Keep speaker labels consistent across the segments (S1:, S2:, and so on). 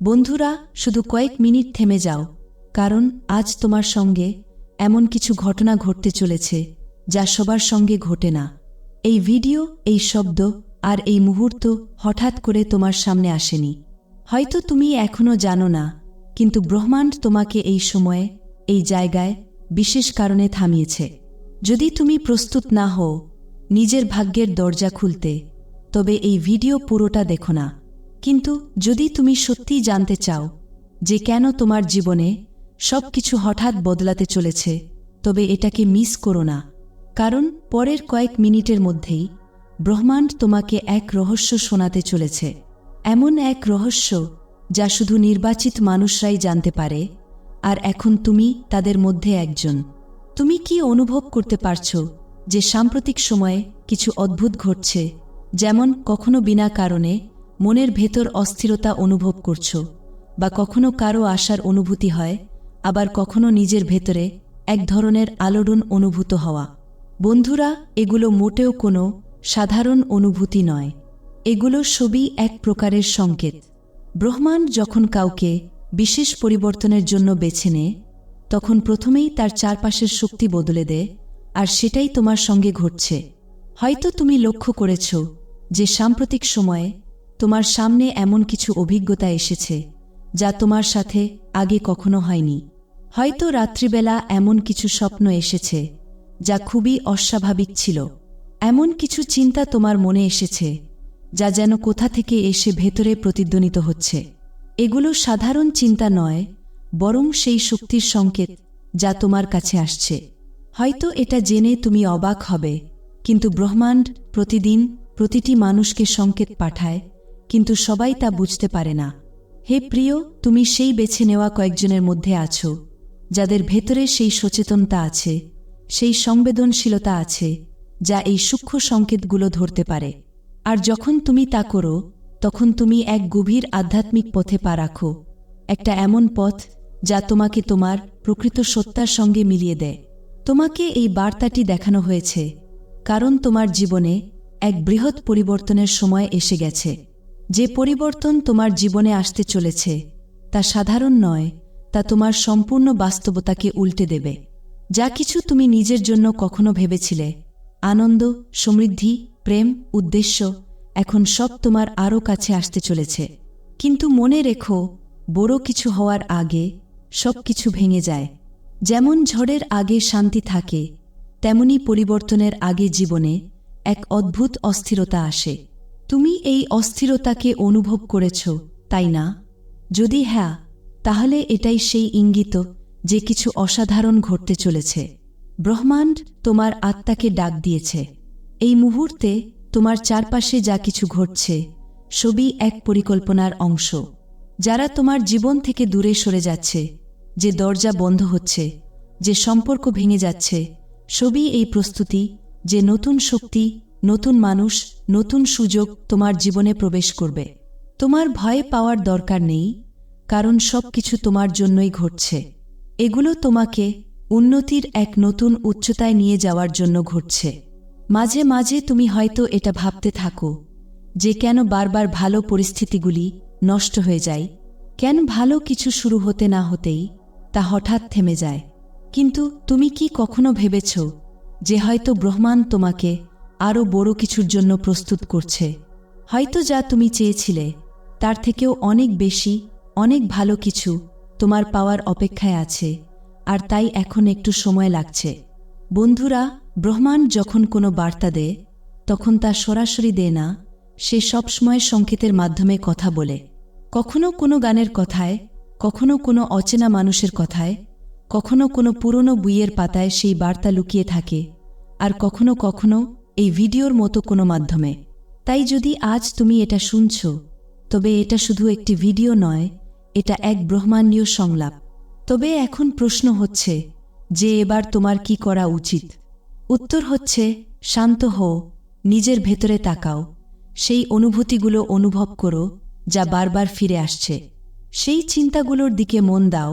S1: বন্ধুরা, শুধু কয়েক মিনিট থেমে যাও, কারণ আজ তোমার সঙ্গে এমন কিছু ঘটনা ঘটতে চলেছে যা সবার সঙ্গে ঘটে না। এই ভিডিও, এই শব্দ আর এই মুহূর্ত হঠাৎ করে তোমার সামনে আসেনি। হয়তো তুমি এখনও জানো না, কিন্তু ব্রহ্মাণ্ড তোমাকে এই সময়ে, এই জায়গায় বিশেষ কারণে থামিয়েছে। যদি তুমি প্রস্তুত না হও নিজের ভাগ্যের দরজা খুলতে, তবে এই ভিডিও পুরোটা দেখো না। কিন্তু যদি তুমি সত্যিই জানতে চাও যে কেন তোমার জীবনে সব কিছু হঠাৎ বদলাতে চলেছে, তবে এটাকে মিস করো না। কারণ পরের কয়েক মিনিটের মধ্যেই ব্রহ্মাণ্ড তোমাকে এক রহস্য শোনাতে চলেছে। এমন এক রহস্য যা শুধু নির্বাচিত মানুষরাই জানতে পারে, আর এখন তুমি তাদের মধ্যে একজন। তুমি কি অনুভব করতে পারছ যে সাম্প্রতিক সময়ে কিছু অদ্ভুত ঘটছে, যেমন কখনো বিনা কারণে মনের ভেতর অস্থিরতা অনুভব করছ, বা কখনো কারও আশার অনুভূতি হয়, আবার কখনো নিজের ভেতরে এক ধরনের আলোড়ন অনুভূত হওয়া। বন্ধুরা, এগুলো মোটেও কোনো সাধারণ অনুভূতি নয়। এগুলো সবই এক প্রকারের সংকেত। ব্রহ্মাণ্ড যখন কাউকে বিশেষ পরিবর্তনের জন্য বেছে নেয়, তখন প্রথমেই তার চারপাশের শক্তি বদলে দেয়, আর সেটাই তোমার সঙ্গে ঘটছে। হয়তো তুমি লক্ষ্য করেছ যে সাম্প্রতিক সময়ে তোমার সামনে এমন কিছু অভিজ্ঞতা এসেছে, যা তোমার সাথে আগে কখনো হয়নি। হয়তো রাত্রিবেলা এমন কিছু স্বপ্ন এসেছে, যা খুবই অস্বাভাবিক ছিল। এমন কিছু চিন্তা তোমার মনে এসেছে, যা যেন কোথা থেকে এসে ভেতরে প্রতিধ্বনিত হচ্ছে। এগুলো সাধারণ চিন্তা নয়, বরং সেই শক্তির সংকেত যা তোমার কাছে আসছে। হয়তো এটা জেনে তুমি অবাক হবে, কিন্তু ব্রহ্মাণ্ড প্রতিদিন প্রতিটি মানুষকে সংকেত পাঠায় কিন্তু সবাই তা বুঝতে পারে না। হে প্রিয়, তুমি সেই বেছে নেওয়া কয়েকজনের মধ্যে আছো, যাদের ভেতরে সেই সচেতনতা আছে, সেই সংবেদনশীলতা আছে, যা এই সূক্ষ্ম সংকেতগুলো ধরতে পারে। আর যখন তুমি তা করো, তখন তুমি এক গভীর আধ্যাত্মিক পথে পা রাখো, একটা এমন পথ যা তোমাকে তোমার প্রকৃত সত্তার সঙ্গে মিলিয়ে দেয়। তোমাকে এই বার্তাটি দেখানো হয়েছে, কারণ তোমার জীবনে এক বৃহৎ পরিবর্তনের সময় এসে গেছে। যে পরিবর্তন তোমার জীবনে আসতে চলেছে, তা সাধারণ নয়, তা তোমার সম্পূর্ণ বাস্তবতাকে উল্টে দেবে। যা কিছু তুমি নিজের জন্য কখনো ভেবেছিলে, আনন্দ, সমৃদ্ধি, প্রেম, উদ্দেশ্য, এখন সব তোমার আরও কাছে আসতে চলেছে। কিন্তু মনে রেখো, বড় কিছু হওয়ার আগে সব কিছু ভেঙে যায়। যেমন ঝড়ের আগে শান্তি থাকে, তেমনি পরিবর্তনের আগে জীবনে এক অদ্ভুত অস্থিরতা আসে। তুমি এই অস্থিরতাকে অনুভব করেছ, তাই না? যদি হ্যাঁ তাহলে এটাই সেই ইঙ্গিত যে কিছু অসাধারণ ঘটতে চলেছে। ব্রহ্মাণ্ড তোমার আত্মাকে ডাক দিয়েছে। এই মুহূর্তে তোমার চারপাশে যা কিছু ঘটছে, সবই এক পরিকল্পনার অংশ। যারা তোমার জীবন থেকে দূরে সরে যাচ্ছে, যে দরজা বন্ধ হচ্ছে, যে সম্পর্ক ভেঙে যাচ্ছে, সবই এই প্রস্তুতি, যে নতুন শক্তি নতুন মানুষ, নতুন সুযোগ তোমার জীবনে প্রবেশ করবে। তোমার ভয় পাওয়ার দরকার নেই, কারণ সব কিছু তোমার জন্যই ঘটছে। এগুলো তোমাকে উন্নতির এক নতুন উচ্চতায় নিয়ে যাওয়ার জন্য ঘটছে। মাঝে মাঝে তুমি হয়তো এটা ভাবতে থাকো, যে কেন বারবার ভালো পরিস্থিতিগুলি নষ্ট হয়ে যায়, কেন ভালো কিছু শুরু হতে না হতেই তা হঠাৎ থেমে যায়। কিন্তু তুমি কি কখনো ভেবেছ যে হয়তো ব্রহ্মাণ্ড তোমাকে আরও বড় কিছুর জন্য প্রস্তুত করছে। হয়তো যা তুমি চেয়েছিলে, তার থেকেও অনেক বেশি, অনেক ভালো কিছু তোমার পাওয়ার অপেক্ষায় আছে, আর তাই এখন একটু সময় লাগছে। বন্ধুরা, ব্রহ্মাণ্ড যখন কোনো বার্তা দেয়, তখন তা সরাসরি দেয় না, সে সবসময় সংকেতের মাধ্যমে কথা বলে। কখনো কোনো গানের কথায়, কখনো কোনো অচেনা মানুষের কথায়, কখনো কোনো পুরনো বইয়ের পাতায় সেই বার্তা লুকিয়ে থাকে, আর কখনো কখনো এই ভিডিওর মতো কোনো মাধ্যমে। তাই যদি আজ তুমি এটা শুনছ, তবে এটা শুধু একটি ভিডিও নয়, এটা এক ব্রহ্মাণ্ডীয় সংলাপ। তবে এখন প্রশ্ন হচ্ছে, যে এবার তোমার কি করা উচিত? উত্তর হচ্ছে, শান্ত হও, নিজের ভেতরে তাকাও। সেই অনুভূতিগুলো অনুভব করো, যা বারবার ফিরে আসছে। সেই চিন্তাগুলোর দিকে মন দাও,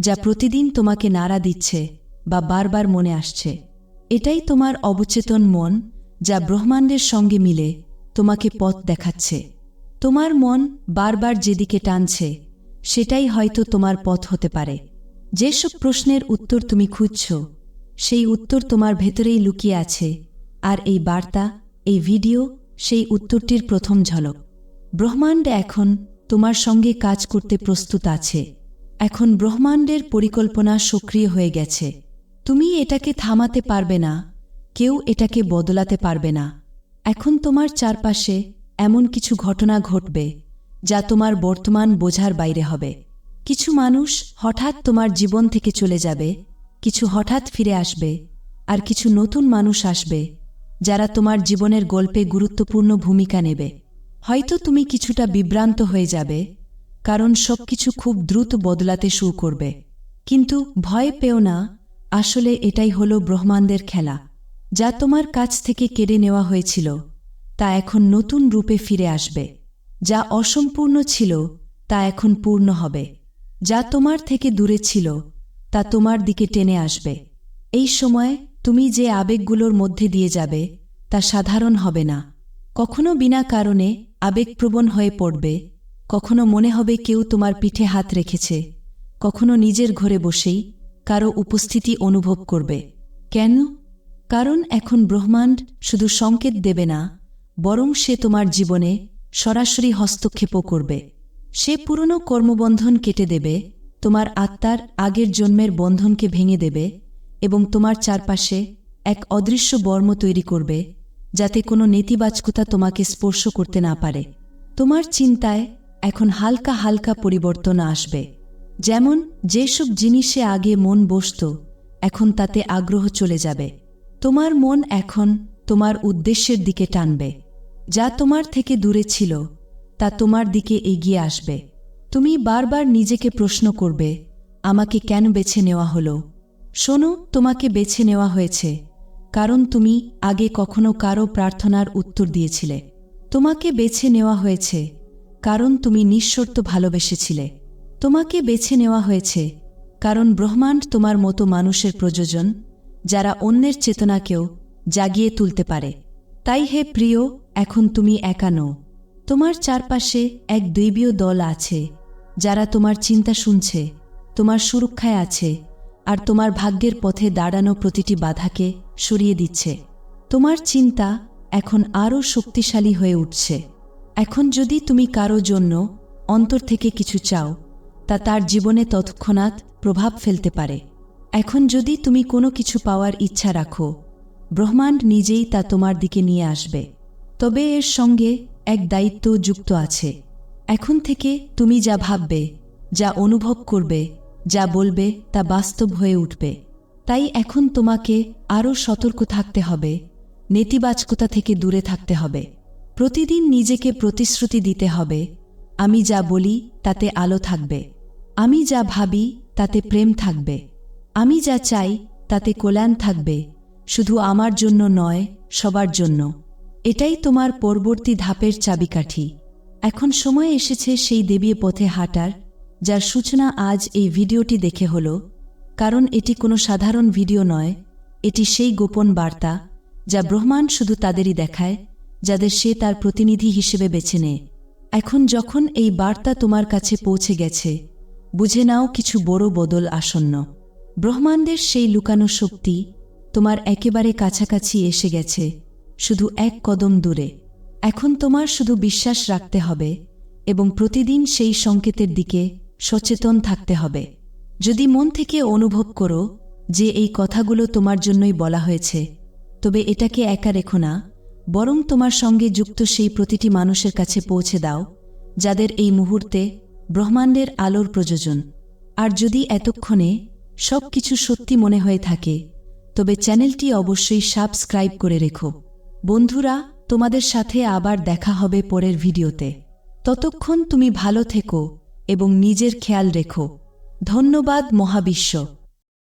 S1: যা প্রতিদিন তোমাকে নাড়া দিচ্ছে বা বারবার মনে আসছে। এটাই তোমার অবচেতন মন যা ব্রহ্মাণ্ডের সঙ্গে মিলে তোমাকে পথ দেখাচ্ছে। তোমার মন বারবার যেদিকে টানছে, সেটাই হয়তো তোমার পথ হতে পারে। যেসব প্রশ্নের উত্তর তুমি খুঁজছ, সেই উত্তর তোমার ভেতরেই লুকিয়ে আছে, আর এই বার্তা, এই ভিডিও, সেই উত্তরটির প্রথম ঝলক। ব্রহ্মাণ্ড এখন তোমার সঙ্গে কাজ করতে প্রস্তুত আছে। এখন ব্রহ্মাণ্ডের পরিকল্পনা সক্রিয় হয়ে গেছে। তুমি এটাকে থামাতে পারবে না কেউ এটাকে বদলাতে পারবে না। এখন তোমার চারপাশে এমন কিছু ঘটনা ঘটবে, যা তোমার বর্তমান বোঝার বাইরে হবে। কিছু মানুষ হঠাৎ তোমার জীবন থেকে চলে যাবে, কিছু হঠাৎ ফিরে আসবে, আর কিছু নতুন মানুষ আসবে, যারা তোমার জীবনের গল্পে গুরুত্বপূর্ণ ভূমিকা নেবে। হয়তো তুমি কিছুটা বিভ্রান্ত হয়ে যাবে, কারণ সবকিছু খুব দ্রুত বদলাতে শুরু করবে। কিন্তু ভয় পেও না, আসলে এটাই হলো ব্রহ্মাণ্ডের খেলা। যা তোমার কাছ থেকে কেড়ে নেওয়া হয়েছিল, তা এখন নতুন রূপে ফিরে আসবে। যা অসম্পূর্ণ ছিল, তা এখন পূর্ণ হবে। যা তোমার থেকে দূরে ছিল, তা তোমার দিকে টেনে আসবে। এই সময় তুমি যে আবেগগুলোর মধ্যে দিয়ে যাবে, তা সাধারণ হবে না। কখনো বিনা কারণে আবেগপ্রবণ হয়ে পড়বে, কখনো মনে হবে কেউ তোমার পিঠে হাত রেখেছে, কখনো নিজের ঘরে বসেই কারও উপস্থিতি অনুভব করবে। কেন? কারণ এখন ব্রহ্মাণ্ড শুধু সংকেত দেবে না, বরং সে তোমার জীবনে সরাসরি হস্তক্ষেপও করবে। সে পুরনো কর্মবন্ধন কেটে দেবে, তোমার আত্মার আগের জন্মের বন্ধনকে ভেঙে দেবে এবং তোমার চারপাশে এক অদৃশ্য বর্ম তৈরি করবে, যাতে কোনো নেতিবাচকতা তোমাকে স্পর্শ করতে না পারে। তোমার চিন্তায় এখন হালকা হালকা পরিবর্তন আসবে। যেমন যেসব জিনিসে আগে মন বসত, এখন তাতে আগ্রহ চলে যাবে। তোমার মন এখন তোমার উদ্দেশ্যের দিকে টানবে। যা তোমার থেকে দূরে ছিল, তা তোমার দিকে এগিয়ে আসবে। তুমি বারবার নিজেকে প্রশ্ন করবে, আমাকে কেন বেছে নেওয়া হলো? শোনো, তোমাকে বেছে নেওয়া হয়েছে, কারণ তুমি আগে কখনো কারও প্রার্থনার উত্তর দিয়েছিলে। তোমাকে বেছে নেওয়া হয়েছে, কারণ তুমি নিঃশর্ত ভালোবেসেছিলে। তোমাকে বেছে নেওয়া হয়েছে, কারণ ব্রহ্মাণ্ড তোমার মতো মানুষের প্রযোজন যারা অন্যের চেতনাকেও জাগিয়ে তুলতে পারে। তাই হে প্রিয়, এখন তুমি একা নও। তোমার চারপাশে এক দৈবীয় দল আছে, যারা তোমার চিন্তা শুনছে, তোমার সুরক্ষায় আছে, আর তোমার ভাগ্যের পথে দাঁড়ানো প্রতিটি বাধাকে সরিয়ে দিচ্ছে। তোমার চিন্তা এখন আরও শক্তিশালী হয়ে উঠছে। এখন যদি তুমি কারও জন্য অন্তর থেকে কিছু চাও, তা তার জীবনে তৎক্ষণাৎ প্রভাব ফেলতে পারে। এখন যদি তুমি কোনো কিছু পাওয়ার ইচ্ছা রাখো, ব্রহ্মাণ্ড নিজেই তা তোমার দিকে নিয়ে আসবে। তবে এর সঙ্গে এক দায়িত্ব যুক্ত আছে। এখন থেকে তুমি যা ভাববে, যা অনুভব করবে, যা বলবে তা বাস্তব হয়ে উঠবে। তাই এখন তোমাকে আরও সতর্ক থাকতে হবে, নেতিবাচকতা থেকে দূরে থাকতে হবে। প্রতিদিন নিজেকে প্রতিশ্রুতি দিতে হবে, আমি যা বলি তাতে আলো থাকবে, আমি যা ভাবি তাতে প্রেম থাকবে। আমি যা চাই, তাতে কল্যাণ থাকবে, শুধু আমার জন্য নয়, সবার জন্য। এটাই তোমার পরবর্তী ধাপের চাবিকাঠি। এখন সময় এসেছে সেই দেবীয় পথে হাঁটার, যার সূচনা আজ এই ভিডিওটি দেখে হল, কারণ এটি কোনো সাধারণ ভিডিও নয়, এটি সেই গোপন বার্তা, যা ব্রহ্মাণ্ড শুধু তাদেরই দেখায়, যাদের সে তার প্রতিনিধি হিসেবে বেছে নেয়। এখন যখন এই বার্তা তোমার কাছে পৌঁছে গেছে, বুঝে নাও কিছু বড় বদল আসন্ন। ব্রহ্মাণ্ডের সেই লুকানো শক্তি তোমার একেবারে কাছাকাছি এসে গেছে, শুধু এক কদম দূরে। এখন তোমার শুধু বিশ্বাস রাখতে হবে এবং প্রতিদিন সেই সংকেতের দিকে সচেতন থাকতে হবে। যদি মন থেকে অনুভব করো যে এই কথাগুলো তোমার জন্যই বলা হয়েছে, তবে এটাকে একা রেখো না, বরং তোমার সঙ্গে যুক্ত সেই প্রতিটি মানুষের কাছে পৌঁছে দাও, যাদের এই মুহূর্তে ব্রহ্মাণ্ডের আলোর প্রয়োজন। আর যদি এতক্ষণে সব কিছু সত্যি মনে হয়ে থাকে। তবে চ্যানেলটি অবশ্যই সাবস্ক্রাইব করে রেখো। বন্ধুরা, তোমাদের সাথে আবার দেখা হবে পরের ভিডিওতে। ততক্ষণ তুমি ভালো থেকো এবং নিজের খেয়াল রেখো। ধন্যবাদ মহাবিশ্ব।